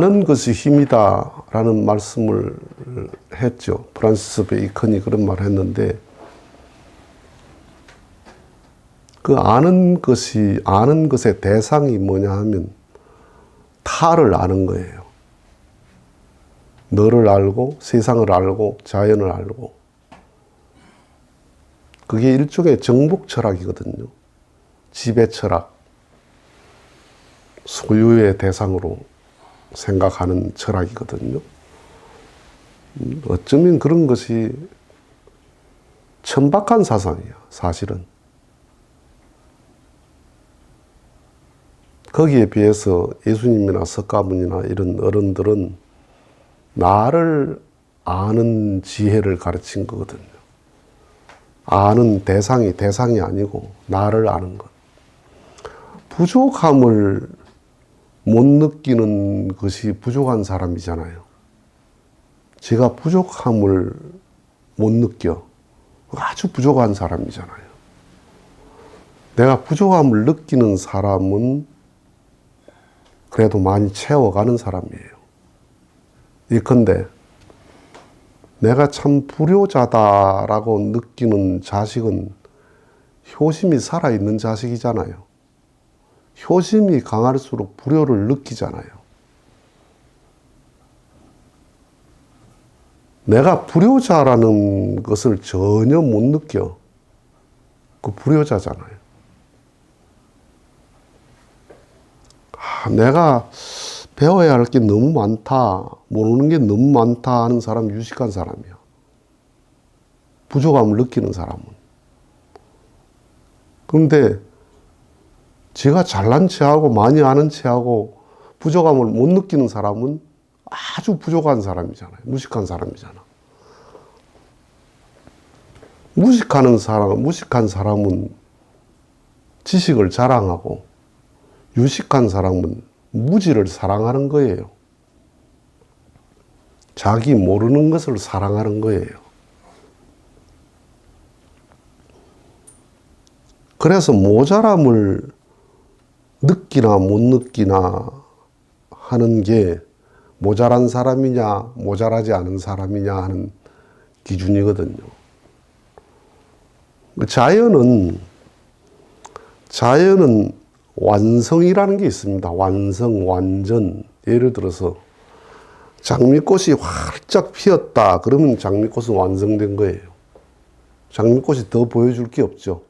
아는 것이 힘이다 라는 말씀을 했죠. 프란시스 베이컨이 그런 말을 했는데 그 아는 것이 아는 것의 대상이 뭐냐 하면 타를 아는 거예요. 너를 알고 세상을 알고 자연을 알고 그게 일종의 정복 철학이거든요. 지배 철학. 소유의 대상으로 생각하는 철학이거든요. 음, 어쩌면 그런 것이 천박한 사상이야, 사실은. 거기에 비해서 예수님이나 석가모니나 이런 어른들은 나를 아는 지혜를 가르친 거거든요. 아는 대상이 대상이 아니고 나를 아는 것. 부족함을 못 느끼는 것이 부족한 사람이잖아요. 제가 부족함을 못 느껴. 아주 부족한 사람이잖아요. 내가 부족함을 느끼는 사람은 그래도 많이 채워가는 사람이에요. 예컨대 내가 참 불효자다라고 느끼는 자식은 효심이 살아있는 자식이잖아요. 효심이 강할수록 불효를 느끼잖아요. 내가 불효자라는 것을 전혀 못 느껴. 그 불효자잖아요. 아, 내가 배워야 할 게 너무 많다, 모르는 게 너무 많다 하는 사람 유식한 사람이야. 부족함을 느끼는 사람은. 그런데 제가 잘난 체하고 많이 아는 체하고 부족함을 못 느끼는 사람은 아주 부족한 사람이잖아요. 무식한 사람이잖아. 무식하는 사람, 무식한 사람은 지식을 자랑하고 유식한 사람은 무지를 사랑하는 거예요. 자기 모르는 것을 사랑하는 거예요. 그래서 모자람을 느끼나 못 느끼나 하는 게 모자란 사람이냐, 모자라지 않은 사람이냐 하는 기준이거든요. 자연은, 자연은 완성이라는 게 있습니다. 완성, 완전. 예를 들어서 장미꽃이 활짝 피었다. 그러면 장미꽃은 완성된 거예요. 장미꽃이 더 보여줄 게 없죠.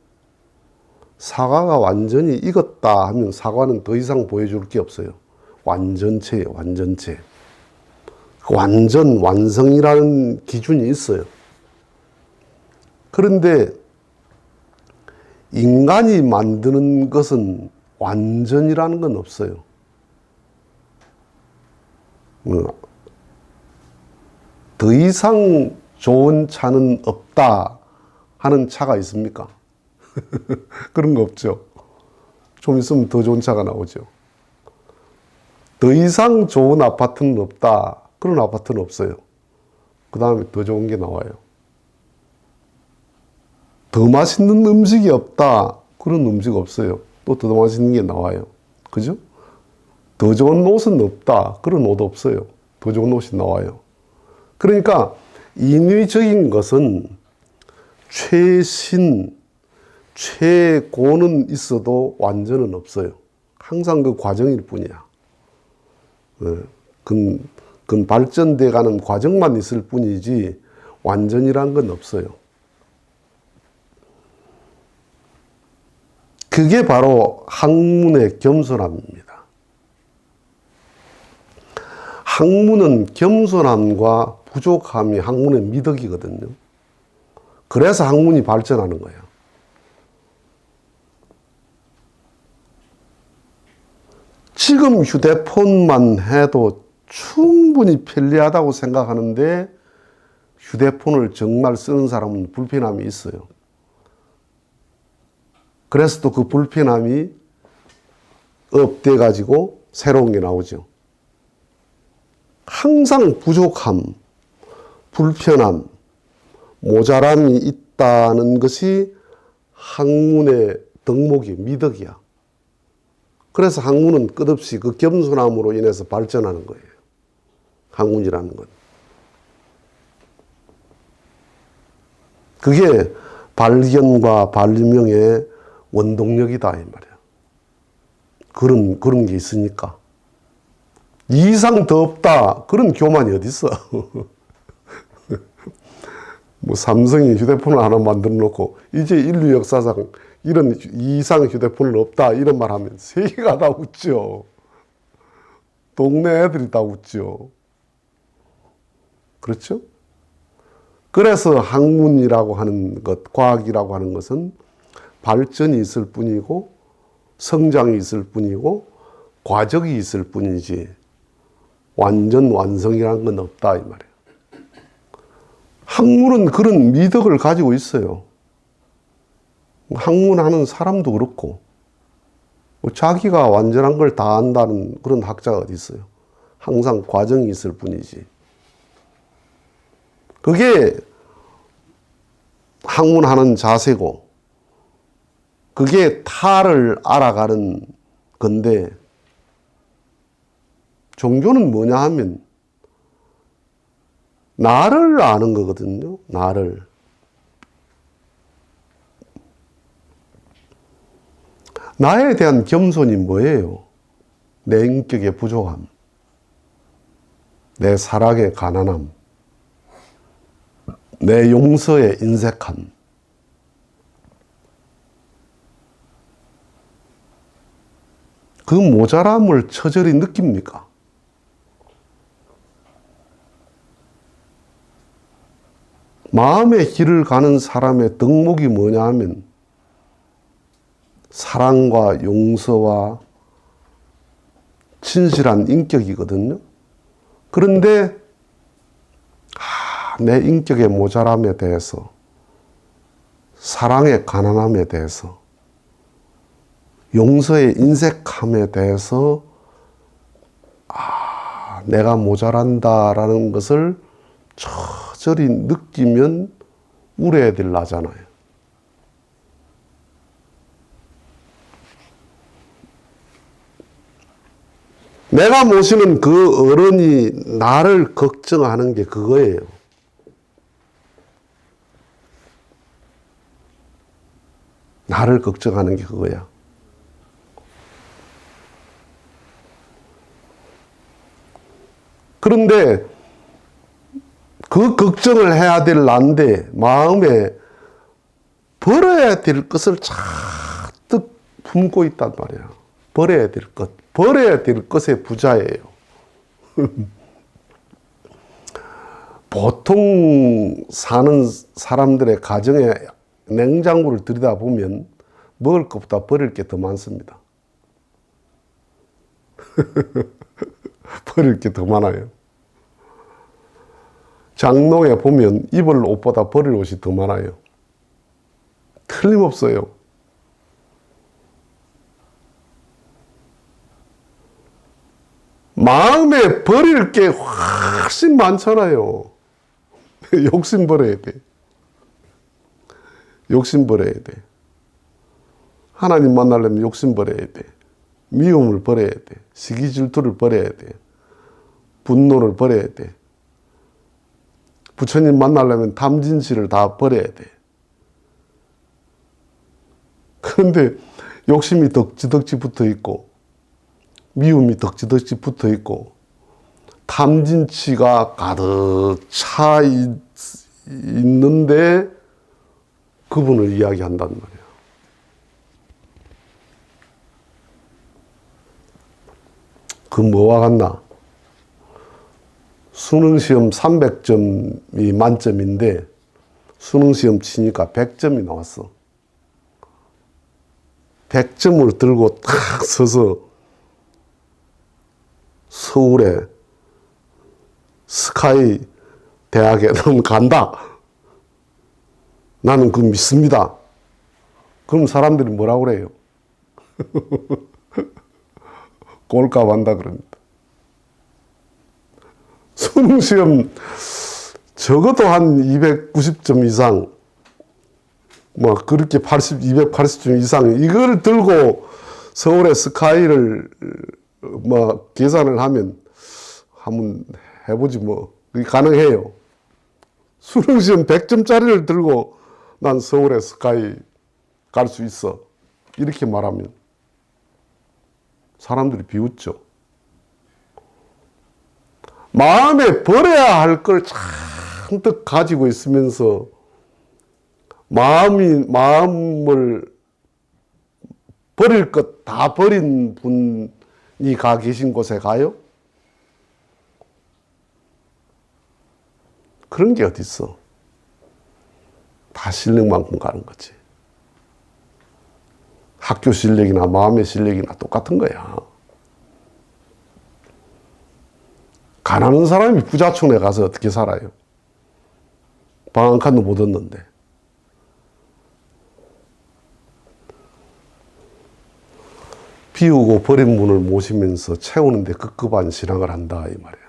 사과가 완전히 익었다 하면 사과는 더 이상 보여줄 게 없어요. 완전체예요, 완전체. 완전, 완성이라는 기준이 있어요. 그런데 인간이 만드는 것은 완전이라는 건 없어요. 어, 더 이상 좋은 차는 없다 하는 차가 있습니까? 그런 거 없죠. 좀 있으면 더 좋은 차가 나오죠. 더 이상 좋은 아파트는 없다. 그런 아파트는 없어요. 그 다음에 더 좋은 게 나와요. 더 맛있는 음식이 없다. 그런 음식 없어요. 또 더 맛있는 게 나와요. 그죠? 더 좋은 옷은 없다. 그런 옷 없어요. 더 좋은 옷이 나와요. 그러니까 인위적인 것은 최신, 최고는 있어도 완전은 없어요. 항상 그 과정일 뿐이야. 그건, 그건 발전돼 가는 과정만 있을 뿐이지 완전이란 건 없어요. 그게 바로 학문의 겸손함입니다. 학문은 겸손함과 부족함이 학문의 미덕이거든요. 그래서 학문이 발전하는 거예요. 지금 휴대폰만 해도 충분히 편리하다고 생각하는데 휴대폰을 정말 쓰는 사람은 불편함이 있어요. 그래서 또 그 불편함이 업돼 가지고 새로운 게 나오죠. 항상 부족함, 불편함, 모자람이 있다는 것이 학문의 덕목이 미덕이야. 그래서 학문은 끝없이 그 겸손함으로 인해서 발전하는 거예요. 학문이라는 건. 그게 발견과 발명의 원동력이다 이 말이야. 그런 그런 게 있으니까 이 이상 더 없다 그런 교만이 어디 있어? 뭐 삼성이 휴대폰을 하나 만들어 놓고 이제 인류 역사상 이런 이 이상 휴대폰은 없다 이런 말 하면 세계가 다 웃죠. 동네 애들이 다 웃죠. 그렇죠? 그래서 학문이라고 하는 것, 과학이라고 하는 것은 발전이 있을 뿐이고 성장이 있을 뿐이고 과정이 있을 뿐이지 완전 완성이라는 건 없다 이 말이에요. 학문은 그런 미덕을 가지고 있어요. 학문하는 사람도 그렇고 뭐 자기가 완전한 걸 다 안다는 그런 학자가 어디 있어요. 항상 과정이 있을 뿐이지. 그게 학문하는 자세고 그게 타를 알아가는 건데 종교는 뭐냐 하면 나를 아는 거거든요. 나를. 나에 대한 겸손이 뭐예요? 내 인격의 부족함, 내 사랑의 가난함, 내 용서의 인색함. 그 모자람을 처절히 느낍니까? 마음의 길을 가는 사람의 덕목이 뭐냐 하면 사랑과 용서와 진실한 인격이거든요. 그런데 아, 내 인격의 모자람에 대해서 사랑의 가난함에 대해서 용서의 인색함에 대해서 아, 내가 모자란다라는 것을 처절히 느끼면 우리 애들 나잖아요. 내가 모시는 그 어른이 나를 걱정하는 게 그거예요. 나를 걱정하는 게 그거야. 그런데 그 걱정을 해야 될 난데 마음에 버려야 될 것을 잔뜩 품고 있단 말이야. 버려야 될 것. 버려야 될 것의 부자예요. 보통 사는 사람들의 가정에 냉장고를 들여다보면 먹을 것보다 버릴 게 더 많습니다. 버릴 게 더 많아요. 장롱에 보면 입을 옷보다 버릴 옷이 더 많아요. 틀림없어요. 마음에 버릴 게 훨씬 많잖아요. 욕심 버려야 돼. 욕심 버려야 돼. 하나님 만나려면 욕심 버려야 돼. 미움을 버려야 돼. 시기 질투를 버려야 돼. 분노를 버려야 돼. 부처님 만나려면 탐진치를 다 버려야 돼. 그런데 욕심이 덕지덕지 붙어 있고, 미움이 덕지덕지 붙어 있고, 탐진치가 가득 차 있, 있는데 그분을 이야기한단 말이에요. 그 뭐와 같나? 수능시험 300점이 만점인데 수능시험 치니까 100점이 나왔어. 100점을 들고 탁 서서 서울에 스카이 대학에 넌 간다. 나는 그 믿습니다. 그럼 사람들이 뭐라고 그래요? 꼴값 한다 그럽니다. 수능 시험 적어도 한 290점 이상, 뭐 그렇게 80, 280점 이상 이걸 들고 서울의 스카이를 뭐 계산을 하면 한번 해보지 뭐. 그게 가능해요. 수능 시험 100점짜리를 들고 난 서울에 스카이 갈 수 있어. 이렇게 말하면 사람들이 비웃죠. 마음에 버려야 할 걸 잔뜩 가지고 있으면서 마음이 마음을 버릴 것 다 버린 분 이 가 계신 곳에 가요? 그런 게 어디 있어? 다 실력만큼 가는 거지. 학교 실력이나 마음의 실력이나 똑같은 거야. 가난한 사람이 부자촌에 가서 어떻게 살아요? 방 한 칸도 못 얻는데. 비우고 버린 분을 모시면서 채우는데 급급한 신앙을 한다 이 말이야.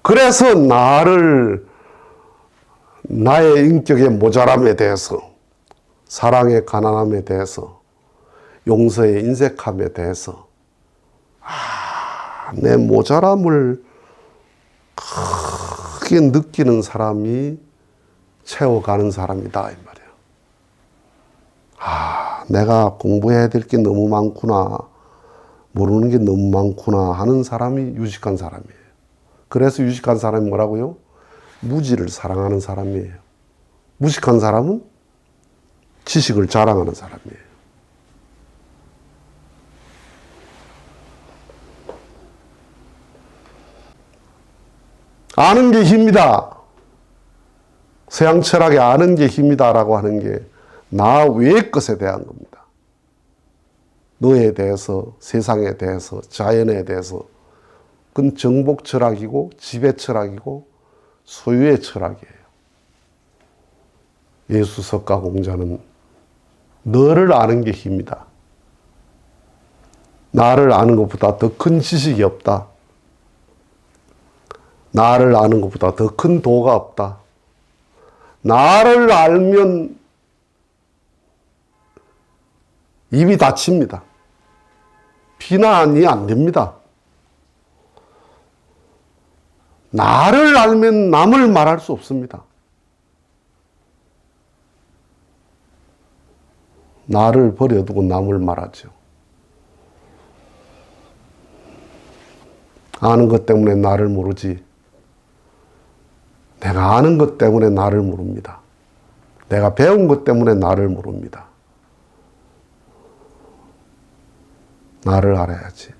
그래서 나를 나의 인격의 모자람에 대해서 사랑의 가난함에 대해서 용서의 인색함에 대해서 아, 내 모자람을 크게 느끼는 사람이 채워가는 사람이다 이 말이야. 아, 내가 공부해야 될 게 너무 많구나. 모르는 게 너무 많구나 하는 사람이 유식한 사람이에요. 그래서 유식한 사람이 뭐라고요? 무지를 사랑하는 사람이에요. 무식한 사람은 지식을 자랑하는 사람이에요. 아는 게 힘이다. 서양 철학에 아는 게 힘이다라고 하는 게 나 외의 것에 대한 겁니다. 너에 대해서, 세상에 대해서, 자연에 대해서. 그건 정복 철학이고, 지배 철학이고, 소유의 철학이에요. 예수 석가 공자는 너를 아는 게 힘이다. 나를 아는 것보다 더 큰 지식이 없다. 나를 아는 것보다 더 큰 도가 없다. 나를 알면 입이 닫힙니다. 비난이 안 됩니다. 나를 알면 남을 말할 수 없습니다. 나를 버려두고 남을 말하죠. 아는 것 때문에 나를 모르지. 내가 아는 것 때문에 나를 모릅니다. 내가 배운 것 때문에 나를 모릅니다. 나를 알아야지.